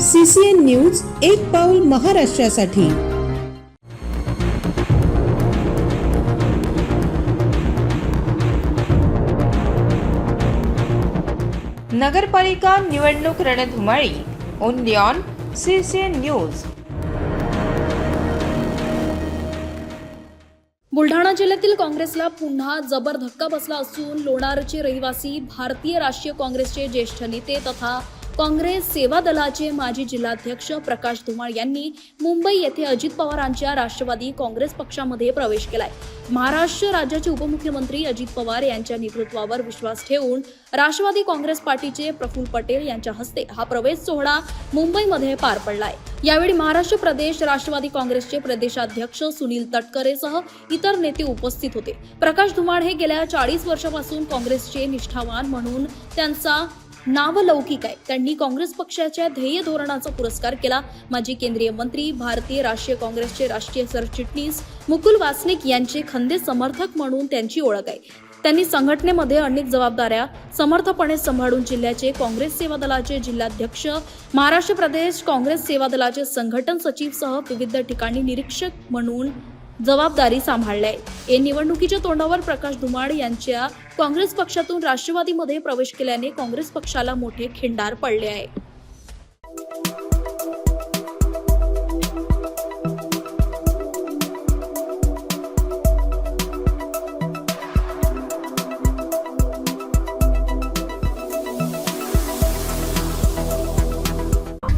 CCN news एक पाऊल महाराष्ट्रासाठी. नगरपालिका निवडणूक रणधुमाळी only on CCN N news. Buldhana जिल्ह्यातील काँग्रेसला पुन्हा जबर धक्का बसला असून लोणारचे रहिवासी भारतीय राष्ट्रीय काँग्रेसचे ज्येष्ठ नेते तथा काँग्रेस सेवा दलाचे माजी जिल्हाध्यक्ष प्रकाश धुमाळ यांनी मुंबई येथे अजित पवारांच्या राष्ट्रवादी काँग्रेस पक्षामध्ये प्रवेश केलाय. महाराष्ट्र राज्याचे उपमुख्यमंत्री अजित पवार यांच्या नेतृत्वावर विश्वास ठेवून राष्ट्रवादी काँग्रेस पार्टीचे प्रफुल्ल पटेल यांच्या हस्ते हा प्रवेश सोहळा मुंबईमध्ये पार पडलाय. यावेळी महाराष्ट्र प्रदेश राष्ट्रवादी काँग्रेसचे प्रदेशाध्यक्ष सुनील तटकरेसह इतर नेते उपस्थित होते. प्रकाश धुमाळ हे गेल्या चाळीस वर्षापासून काँग्रेसचे निष्ठावान म्हणून त्यांचा नावलौकिक आहे. त्यांनी काँग्रेस पक्षाच्या ध्येय धोरणाचा पुरस्कार केला. माजी केंद्रीय मंत्री भारतीय राष्ट्रीय काँग्रेसचे राष्ट्रीय सरचिटणीस मुकुल वासनिक यांचे खंदे समर्थक म्हणून त्यांची ओळख आहे. त्यांनी संघटनेमध्ये अनेक जबाबदाऱ्या समर्थपणे सांभाळून जिल्ह्याचे काँग्रेस सेवा दलाचे जिल्हाध्यक्ष महाराष्ट्र प्रदेश काँग्रेस सेवा दलाचे संघटन सचिव सह विविध ठिकाणी निरीक्षक म्हणून जबाबदारी सांभाळल्या. आहे या निवडणुकीच्या तोंडावर प्रकाश धुमाड यांच्या काँग्रेस पक्षातून राष्ट्रवादीमध्ये प्रवेश केल्याने काँग्रेस पक्षाला मोठे खिंडार पडले आहे.